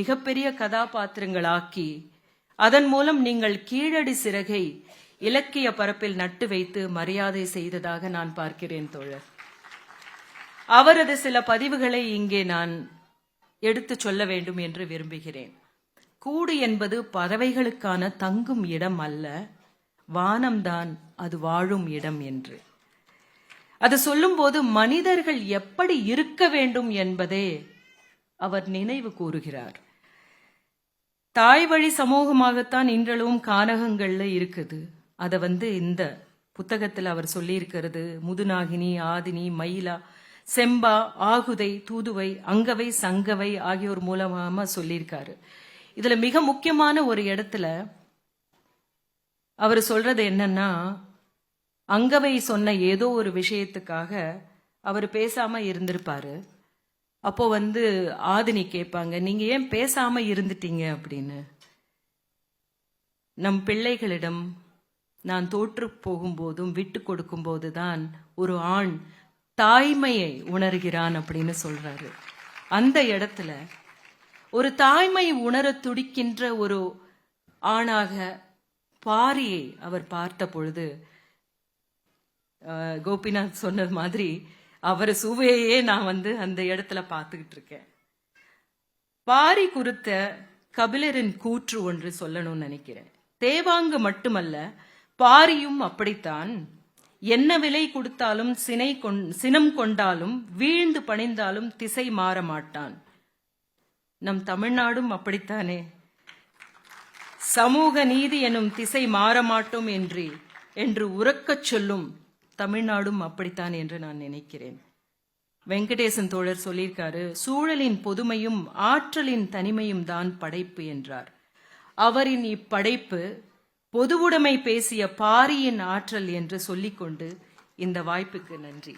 மிகப்பெரிய கதாபாத்திரங்களாக்கி அதன் மூலம் நீங்கள் கீழடி சிறகை இலக்கிய பரப்பில் நட்டு வைத்து மரியாதை செய்ததாக நான் பார்க்கிறேன் தோழர். அவரது சில பதிவுகளை இங்கே நான் எடுத்து சொல்ல வேண்டும் என்று விரும்புகிறேன். கூடு என்பது பறவைகளுக்கான தங்கும் இடம் அல்ல வானம்தான் அது வாழும் இடம் என்று. அது சொல்லும்போது மனிதர்கள் எப்படி இருக்க வேண்டும் என்பதே அவர் நினைவு கூறுகிறார். தாய் வழி சமூகமாகத்தான் இன்றளவும் கானகங்கள்ல இருக்குது. அதை வந்து இந்த புத்தகத்தில் அவர் சொல்லியிருக்கிறது. முதுநாகினி ஆதினி மயிலா செம்பா ஆகுதை தூதுவை அங்கவை சங்கவை ஆகியோர் மூலமாக சொல்லியிருக்காரு. இதுல மிக முக்கியமான ஒரு இடத்துல அவர் சொல்றது என்னன்னா அங்கவை சொன்ன ஏதோ ஒரு விஷயத்துக்காக அவர் பேசாம இருந்திருப்பாரு. அப்போ வந்து ஆதினி கேட்பாங்க நீங்க ஏன் பேசாம இருந்துட்டீங்க? அப்படின்னு. நம் பிள்ளைகளிடம் நான் தோற்று போகும்போதும் விட்டு கொடுக்கும் போதுதான் ஒரு ஆண் தாய்மையை உணர்கிறான் அப்படின்னு சொல்றாரு. அந்த இடத்துல ஒரு தாய்மை உணர துடிக்கின்ற ஒரு ஆணாக பாரியை அவர் பார்த்த பொழுது கோபிநாத் சொன்னது மாதிரி அவர் சுவையே நான் வந்து அந்த இடத்துல பார்த்துக்கிட்டு இருக்கேன். பாரி குறித்த கபிலரின் கூற்று ஒன்று சொல்லணும்னு நினைக்கிறேன். தேவாங்கு மட்டுமல்ல பாரியும் அப்படித்தான். என்ன விலை கொடுத்தாலும் சினை கொண் சினம் கொண்டாலும் வீழ்ந்து பணிந்தாலும் திசை மாற மாட்டான். நம் தமிழ்நாடும் அப்படித்தானே? சமூக நீதி எனும் திசை மாற மாட்டோம் என்று என்று உறக்கச் சொல்லும் தமிழ்நாடும் அப்படித்தான் என்று நான் நினைக்கிறேன். வெங்கடேசன் தோழர் சொல்லியிருக்காரு சூழலின் பொதுமையும் ஆற்றலின் தனிமையும் தான் படைப்பு என்றார். அவரின் இப்படைப்பு பொதுவுடைமை பேசிய பாரியின் ஆற்றல் என்று சொல்லிக்கொண்டு இந்த வாய்ப்புக்கு நன்றி.